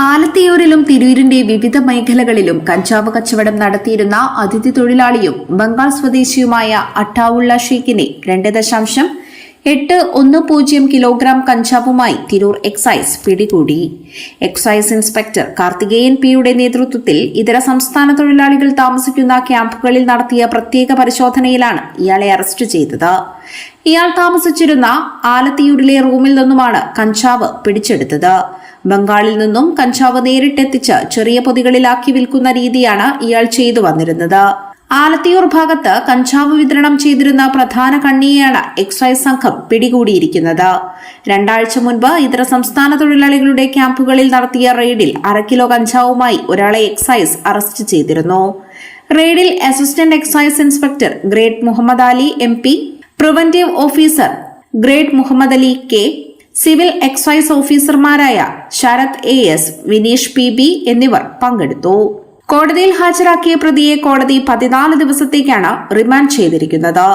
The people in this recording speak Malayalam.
ആലത്തിയൂരിലും തിരൂരിന്റെ വിവിധ മേഖലകളിലും കഞ്ചാവ് കച്ചവടം നടത്തിയിരുന്ന അതിഥി തൊഴിലാളിയും ബംഗാൾ സ്വദേശിയുമായ അട്ടാവുള്ള ഷെയ്ഖിനെ രണ്ട് ദശാംശം എട്ട് ഒന്ന് പൂജ്യം കിലോഗ്രാം കഞ്ചാവുമായി തിരൂർ എക്സൈസ് പിടികൂടി. എക്സൈസ് ഇൻസ്പെക്ടർ കാർത്തികേയൻ പിയുടെ നേതൃത്വത്തിൽ ഇതര സംസ്ഥാന തൊഴിലാളികൾ താമസിക്കുന്ന ക്യാമ്പുകളിൽ നടത്തിയ പ്രത്യേക പരിശോധനയിലാണ് ഇയാളെ അറസ്റ്റ് ചെയ്തത്. ഇയാൾ താമസിച്ചിരുന്ന ആലത്തിയൂരിലെ റൂമിൽ നിന്നുമാണ് കഞ്ചാവ് പിടിച്ചെടുത്തത്. ബംഗാളിൽ നിന്നും കഞ്ചാവ് നേരിട്ടെത്തിച്ച് ചെറിയ പൊതികളിലാക്കി വിൽക്കുന്ന രീതിയാണ് ഇയാൾ ചെയ്തു വന്നിരുന്നത്. ആലത്തിയൂർ ഭാഗത്ത് കഞ്ചാവ് വിതരണം ചെയ്തിരുന്ന പ്രധാന കണ്ണിയെയാണ് എക്സൈസ് സംഘം പിടികൂടിയിരിക്കുന്നത്. രണ്ടാഴ്ച മുൻപ് ഇതര സംസ്ഥാന തൊഴിലാളികളുടെ ക്യാമ്പുകളിൽ നടത്തിയ റെയ്ഡിൽ അരക്കിലോ കിലോ കഞ്ചാവുമായി ഒരാളെ എക്സൈസ് അറസ്റ്റ് ചെയ്തിരുന്നു. റെയ്ഡിൽ assistant excise inspector grade Muhammad Ali M P preventive officer grade Muhammad Ali K civil excise ഓഫീസർമാരായ Sarath A S Vineesh P B എന്നിവർ പങ്കെടുത്തു. കോടതിയിൽ ഹാജരാക്കിയ പ്രതിയെ കോടതി പതിനാല് ദിവസത്തേക്കാണ് റിമാൻഡ് ചെയ്തിരിക്കുന്നത്.